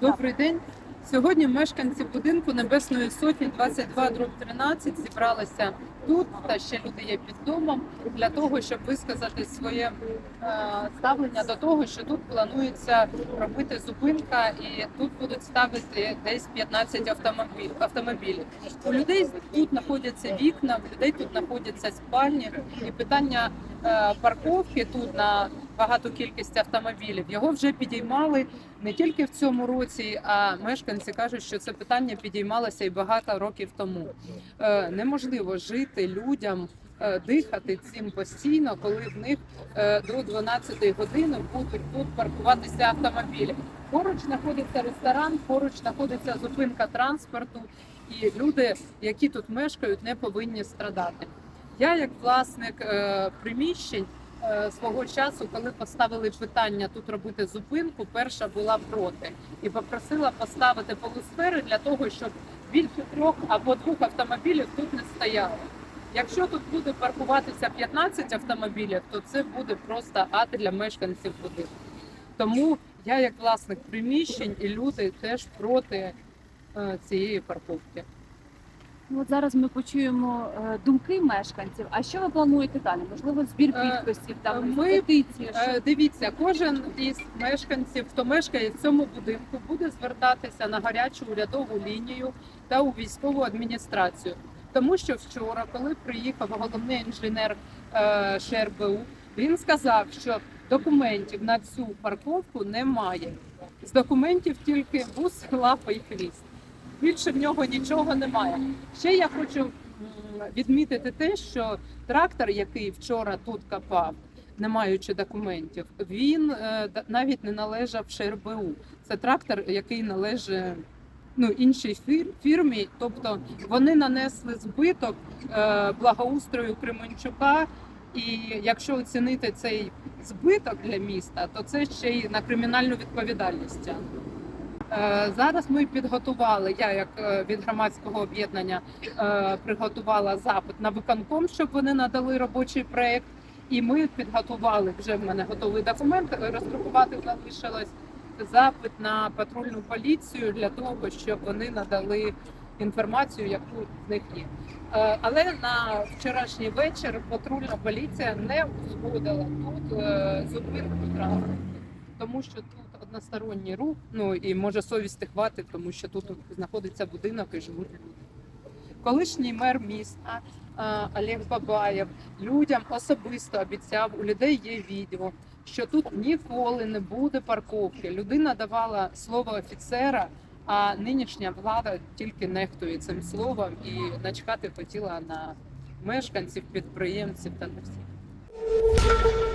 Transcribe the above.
Добрий день. Сьогодні мешканці будинку Небесної Сотні 22 дроб 13 зібралися тут та ще люди є під домом для того, щоб висказати своє е, ставлення до того, що тут планується робити зупинка, і тут будуть ставити десь 15 автомобіль, автомобілів. У людей тут знаходяться вікна, у людей тут знаходяться спальні, і питання е, парковки тут на багату кількість автомобілів його вже підіймали не тільки в цьому році, а мешканці кажуть, що це питання підіймалося і багато років тому. Е, Неможливо жити людям. е, Дихати цим постійно, коли в них е, до 12 години будуть тут паркуватися автомобілі. Поруч знаходиться ресторан, поруч знаходиться зупинка транспорту, і люди, які тут мешкають, не повинні страдати. Я, як власник приміщень, свого часу, коли поставили питання тут робити зупинку, перша була проти і попросила поставити полусфери для того, щоб більше трьох або двох автомобілів тут не стояло. Якщо тут буде паркуватися 15 автомобілів, то це буде просто ад для мешканців будинку. Тому я, як власник приміщень, і люди теж проти е, цієї парковки. Ну, От зараз ми почуємо е, думки мешканців. А що ви плануєте далі? Можливо, збір Е, підписів, там ми, петиції. що? Е, Дивіться, кожен із мешканців, хто мешкає в цьому будинку, буде звертатися на гарячу урядову лінію та у військову адміністрацію. Тому що вчора, коли приїхав головний інженер е, ШРБУ, він сказав, що документів на цю парковку немає. З документів тільки вуз, лапа і хвіст. Більше в нього нічого немає. Ще я хочу відмітити те, що трактор, який вчора тут копав, не маючи документів, він е, навіть не належав ШРБУ. Це трактор, який належить ну, іншій фір- фірмі. Тобто вони нанесли збиток е, благоустрою Кременчука. І якщо оцінити цей збиток для міста, то це ще й на кримінальну відповідальність. Е, Зараз ми підготували. Я як е, від громадського об'єднання е, приготувала запит на виконком, щоб вони надали робочий проект. І ми підготували вже в мене готовий документ. Роздрукувати залишилось запит на патрульну поліцію для того, щоб вони надали інформацію, яку в них є. Але на вчорашній вечір патрульна поліція не узгодила тут зупинку транспорту, тому що тут односторонній рух. Ну і може совісти хватить, тому що тут знаходиться будинок і живуть люди. Колишній мер міста Олег Бабаєв людям особисто обіцяв, у людей є відео, що тут ніколи не буде парковки. Людина давала слово офіцера, а нинішня влада тільки нехтує цим словом і начкати хотіла на мешканців, підприємців та на всіх.